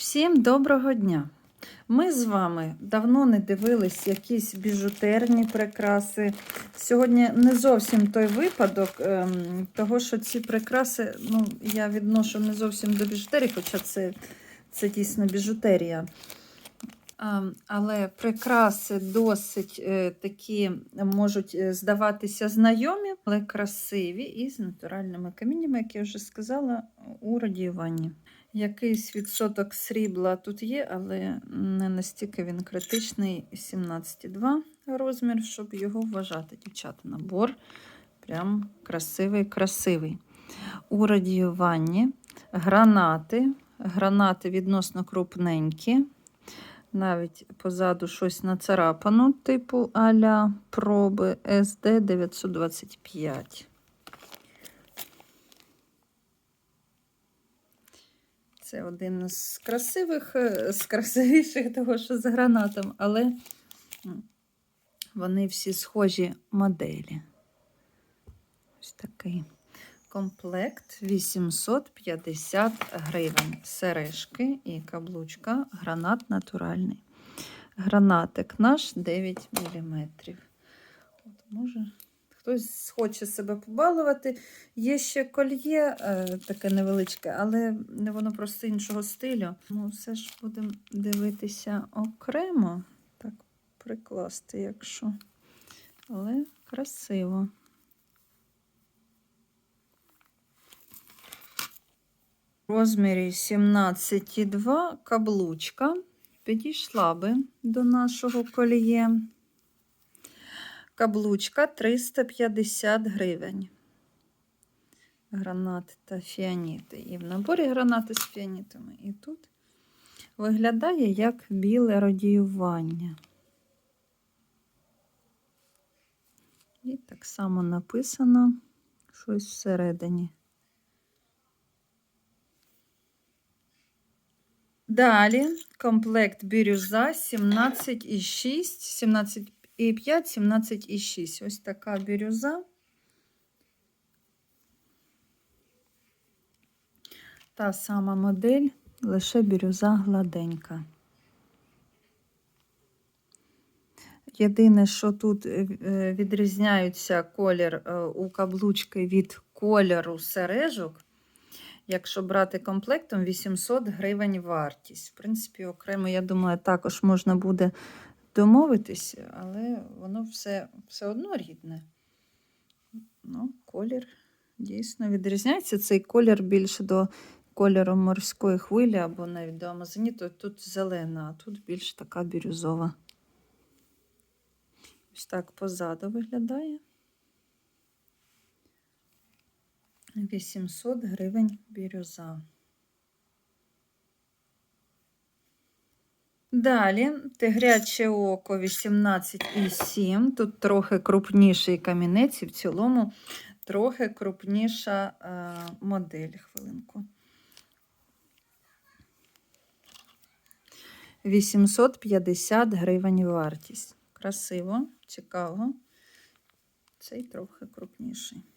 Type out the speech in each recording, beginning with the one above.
Всім доброго дня! Ми з вами давно не дивились якісь біжутерні прикраси. Сьогодні не зовсім той випадок, ем, того, що ці прикраси ну, я відношу не зовсім до біжутерії, хоча це, це дійсно біжутерія. Ем, Але прикраси досить е, такі можуть е, здаватися знайомі, але красиві і з натуральними каміннями, як я вже сказала, у радіюванні. Якийсь відсоток срібла тут є, але не настільки він критичний. 17,2 розмір, щоб його вважати. Дівчата, набор прям красивий-красивий. У радіюванні гранати. Гранати відносно крупненькі. Навіть позаду щось нацарапано, типу аля проби SD 925. Це один з красивих, е, з красивіших того, що з гранатом, але вони всі схожі моделі. Ось такий комплект 850 гривень. Сережки і каблучка, гранат натуральний. Гранатик наш 9 мм. От, може, хтось хоче себе побалувати. Є ще кольє е, таке невеличке, але воно просто іншого стилю. Ну, все ж будемо дивитися окремо. Так, прикласти, якщо. Але красиво. В розмірі 17,2 каблучка підійшла би до нашого коліє. Каблучка 350 гривень. Гранати та фіаніти. І в наборі гранати з фіанітами. І тут виглядає як біле радіювання. І так само написано щось всередині. Далі комплект бірюза 17,6, 17 і 5, 17 і 6. Ось така бірюза. Та сама модель, лише бірюза гладенька. Єдине, що тут е, е, відрізняється колір е, у каблучки від кольору сережок. Якщо брати комплектом, 800 гривень вартість. В принципі, окремо, я думаю, також можна буде домовитись, але воно все все одно рідне. Ну, Колір дійсно відрізняється. Цей колір більше до кольору морської хвилі або навіть до амазоніту. Тут зелена, а тут більш така бірюзова. Ось так позаду виглядає. 800 гривень бірюза. Далі тигряче око 18,7. Тут трохи крупніший камінець і в цілому трохи крупніша е, модель. Хвилинку. 850 гривень вартість. Красиво, цікаво. Цей трохи крупніший.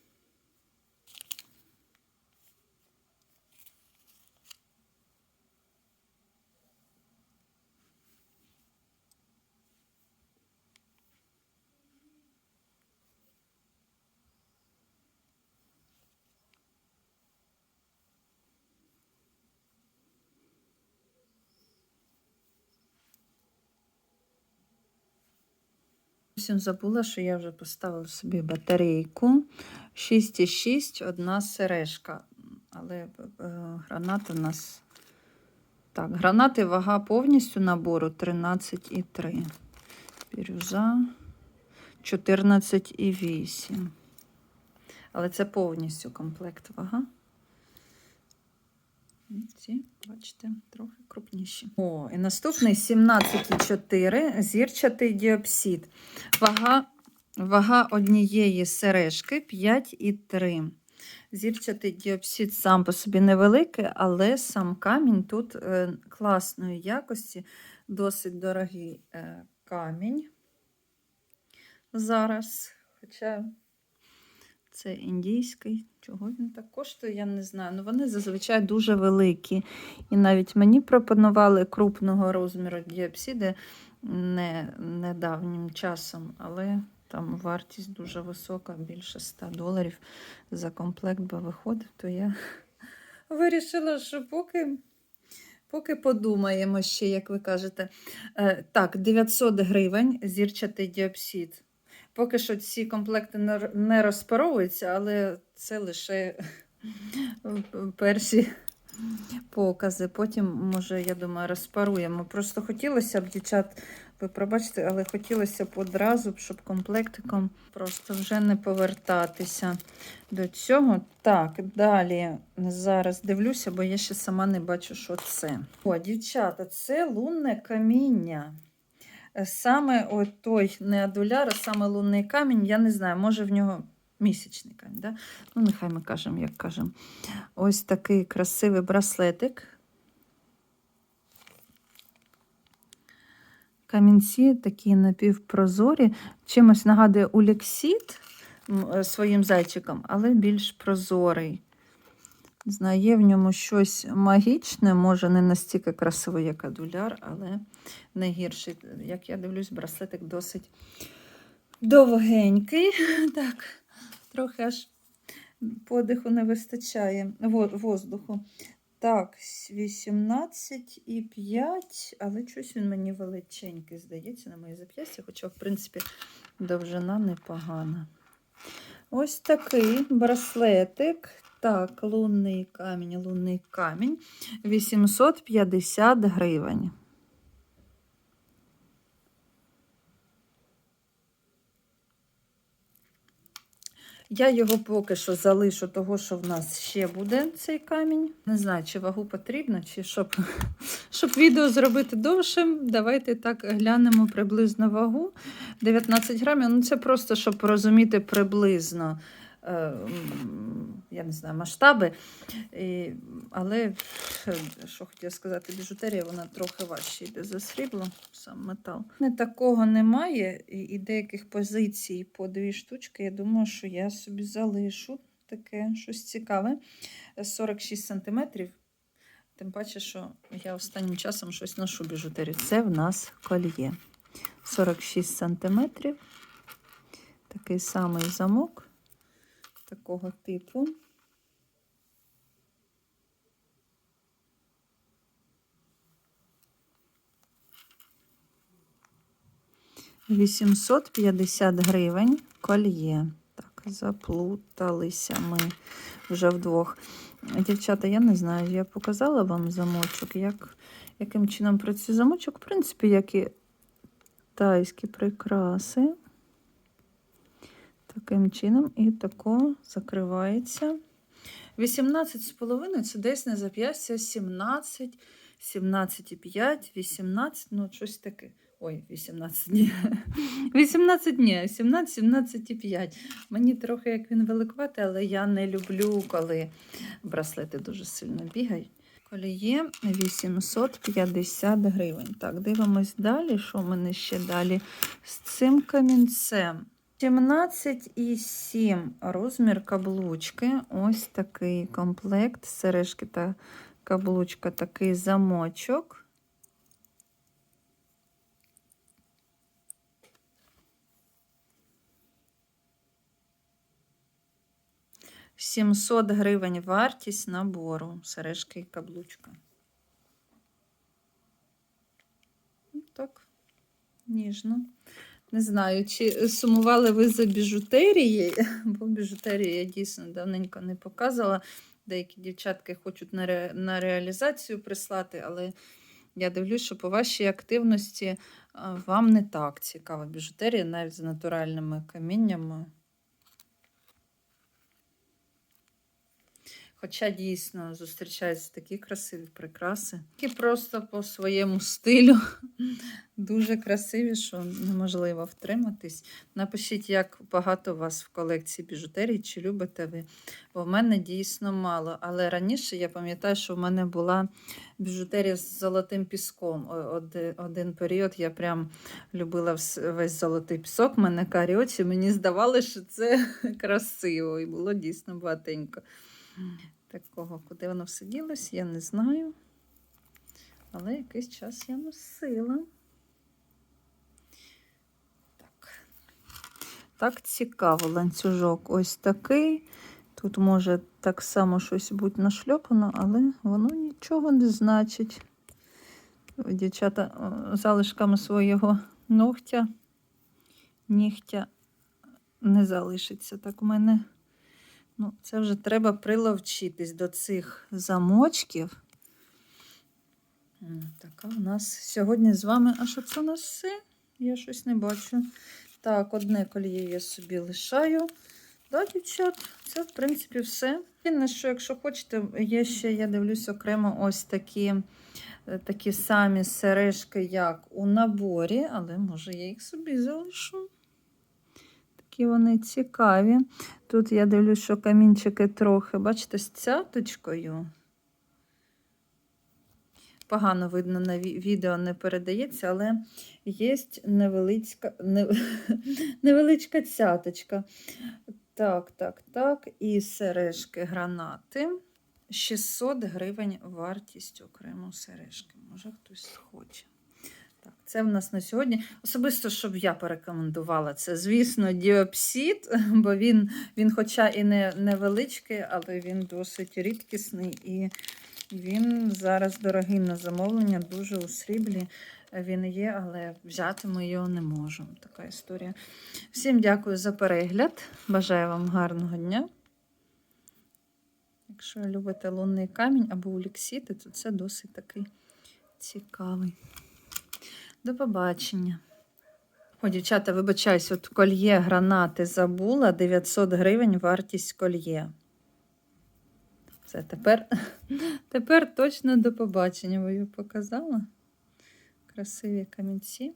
Зовсім забула, що я вже поставила собі батарейку. 6,6, одна сережка. Але е, гранат у нас. Так, гранати вага повністю набору 13,3. Бірюза 14,8. Але це повністю комплект вага. Ці, бачите, трохи крупніші. О, і наступний 17,4 зірчатий діопсид. Вага, вага однієї сережки 5,3. Зірчатий діопсид сам по собі невеликий, але сам камінь тут е, класної якості, досить дорогий е, камінь. Зараз. Хоча Це індійський. Чого він так коштує, я не знаю. Ну, вони зазвичай дуже великі. І навіть мені пропонували крупного розміру діапсиди не, недавнім часом, але там вартість дуже висока, більше 100 доларів за комплект би виходив, то я вирішила, що поки, поки подумаємо ще, як ви кажете. Е, так, 900 гривень зірчатий діапсид. Поки що ці комплекти не розпаровуються, але це лише перші покази. Потім, може, я думаю, розпаруємо. Просто хотілося б, дівчат, ви пробачте, але хотілося б одразу, щоб комплектиком просто вже не повертатися до цього. Так, далі зараз дивлюся, бо я ще сама не бачу, що це. О, дівчата, це лунне каміння. Саме от той не адуляр, саме лунний камінь, я не знаю, може в нього місячний камінь. Да? Ну, нехай ми кажемо, як кажемо. Ось такий красивий браслетик. Камінці такі напівпрозорі. Чимось нагадує уліксіт е, своїм зайчиком, але більш прозорий. Не знаю, є в ньому щось магічне, може не настільки красивий, як адуляр, але не гірший. Як я дивлюсь, браслетик досить довгенький. Так, трохи аж подиху не вистачає воздуху. Так, 18,5, але щось він мені величенький, здається, на моє зап'ястя, хоча, в принципі, довжина непогана. Ось такий браслетик. Так, лунний камінь, лунний камінь. 850 гривень. Я його поки що залишу, того, що в нас ще буде цей камінь. Не знаю, чи вагу потрібно, чи щоб, щоб відео зробити довшим. Давайте так глянемо приблизно вагу. 19 грамів. Ну, це просто щоб розуміти приблизно. Е, Я не знаю, масштаби. І, але що хотіла сказати, біжутерія вона трохи важче йде за срібло, сам метал. Не такого немає, і, і деяких позицій по дві штучки. Я думаю, що я собі залишу таке щось цікаве. 46 сантиметрів. Тим паче, що я останнім часом щось ношу біжутерію. Це в нас кольє. 46 сантиметрів. Такий самий замок такого типу. Вісімсот п'ятдесят гривень кольє. Так, заплуталися ми вже вдвох. Дівчата, я не знаю, я показала вам замочок, як, яким чином працює замочок. В принципі, як і тайські прикраси. Таким чином і тако закривається. 18,5 це десь на зап'ястя 17, 17,5, 18, ну щось таке. Ой, 18 ні. 18 ні, 17, 17,5. Мені трохи як він великуватий, але я не люблю, коли браслети дуже сильно бігають. Коліє 850 гривень. Так, дивимось далі. Що в мене ще далі з цим камінцем? 17,7 розмір каблучки. Ось такий комплект. Сережки та каблучка, такий замочок. Сімсот гривень вартість набору. Сережки і каблучка. Ну, Так, ніжно. Не знаю, чи сумували ви за біжутерією, бо біжутерію я дійсно давненько не показувала. Деякі дівчатки хочуть на, ре... на реалізацію прислати, але я дивлюсь, що по вашій активності вам не так цікава біжутерія, навіть з натуральними каміннями. Хоча дійсно зустрічаються такі красиві прикраси, які просто по своєму стилю дуже красиві, що неможливо втриматись. Напишіть, як багато у вас в колекції біжутерії, чи любите ви. Бо в мене дійсно мало. Але раніше я пам'ятаю, що в мене була біжутерія з золотим піском. Один період я прям любила весь золотий пісок, в мене карі очі. Мені здавалося, що це красиво, і було дійсно багатенько. Такого, куди воно все ділось, я не знаю. Але якийсь час я носила. Так. Так цікаво, ланцюжок ось такий. Тут може так само щось бути нашльопано, але воно нічого не значить. Дівчата залишками свого ногтя, нігтя не залишиться. Так у мене. Ну, це вже треба приловчитись до цих замочків. Така у нас сьогодні з вами. А що це у нас все? Я щось не бачу. Так, одне коліє я собі лишаю. Да, дівчат, це, в принципі, все. Єдине, що, якщо хочете, є ще, я дивлюсь, окремо ось такі, е, такі самі сережки, як у наборі, але може я їх собі залишу. Такі вони цікаві. Тут я дивлюсь, що камінчики трохи, бачите, з цяточкою. Погано видно на відео не передається, але є невеличка, невеличка цяточка. Так, так, так. І сережки гранати. 600 гривень вартість окремо сережки. Може хтось хоче. Це в нас на сьогодні. Особисто, щоб я порекомендувала це, звісно, діопсід, бо він, він хоча і не невеличкий, але він досить рідкісний і він зараз дорогий на замовлення, дуже у сріблі він є, але взяти ми його не можемо. Така історія. Всім дякую за перегляд. Бажаю вам гарного дня. Якщо любите лунний камінь або уліксіти, то це досить такий цікавий. До побачення. О, дівчата, вибачаюсь, от кольє гранати забула 900 гривень вартість кольє. Все, тепер, тепер точно до побачення, я показала. Красиві камінці.